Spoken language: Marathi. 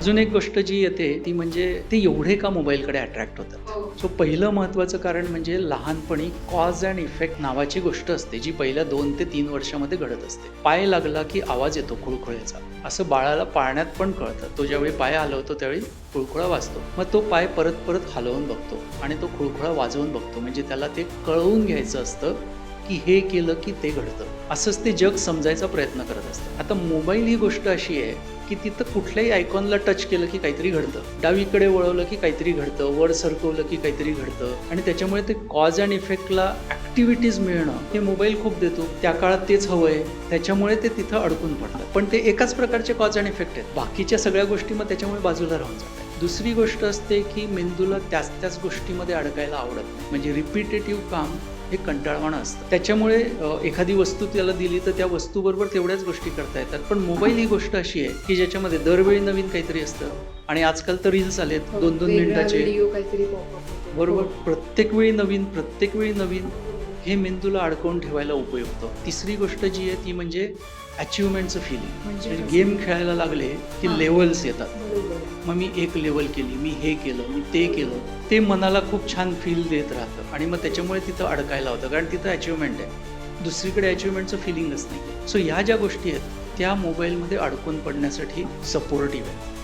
अजून एक गोष्ट जी येते ती म्हणजे ते एवढे का मोबाईलकडे अट्रॅक्ट होतात? सो पहिलं महत्त्वाचं कारण म्हणजे लहानपणी कॉज अँड इफेक्ट नावाची गोष्ट असते जी पहिल्या दोन ते तीन वर्षामध्ये घडत असते. पाय लागला की आवाज येतो खुळखुळ्याचा. असं बाळाला पाळण्यात पण कळतं. तो ज्यावेळी पाय हलवतो त्यावेळी खुळखुळा वाजतो. मग तो पाय परत परत हलवून बघतो आणि तो खुळखुळा वाजवून बघतो. म्हणजे त्याला ते कळवून घ्यायचं असतं की हे केलं की ते घडतं. असंच ते जग समजायचा प्रयत्न करत असतं. आता मोबाईल ही गोष्ट अशी आहे की तिथं कुठल्याही आयकॉनला टच केलं की काहीतरी घडतं. डावीकडे वळवलं की काहीतरी घडतं वर सरकवलं की काहीतरी घडतं. आणि त्याच्यामुळे ते कॉज अँड इफेक्टला ॲक्टिव्हिटीज मिळणं हे मोबाईल खूप देतो. त्या काळात तेच हवं आहे. त्याच्यामुळे ते तिथं अडकून पडतं. पण ते एकाच प्रकारचे कॉज अँड इफेक्ट आहेत. बाकीच्या सगळ्या गोष्टी मग त्याच्यामुळे बाजूला राहून जातात. दुसरी गोष्ट असते की मेंदूला त्याच त्याच गोष्टीमध्ये अडकायला आवडत नाही. म्हणजे रिपिटेटिव्ह काम हे कंटाळवाणं असतं त्याच्यामुळे एखादी वस्तू त्याला दिली तर त्या वस्तूबरोबर तेवढ्याच गोष्टी करता येतात पण मोबाईल ही गोष्ट अशी आहे की ज्याच्यामध्ये दरवेळी नवीन काहीतरी असतं आणि आजकाल तर रील्स आलेत दोन दोन मिनिटाचे होतो. बरोबर प्रत्येक वेळी नवीन प्रत्येक वेळी नवीन हे मेंदूला अडकवून ठेवायला उपयुक्त तिसरी गोष्ट जी आहे ती म्हणजे अचिव्हमेंटचं फिलिंग म्हणजे? गेम खेळायला लागले की हां. लेवल्स येतात. मग मी एक लेवल केली मी हे केलं मी ते केलं. ते मनाला खूप छान फील देत राहतं. आणि मग त्याच्यामुळे तिथं अडकायला होतं कारण तिथं अचिव्हमेंट आहे. दुसरीकडे अचिव्हमेंटचं फिलिंगच नाही सो ह्या ज्या गोष्टी आहेत त्या मोबाईलमध्ये अडकून पडण्यासाठी सपोर्टिव्ह आहे.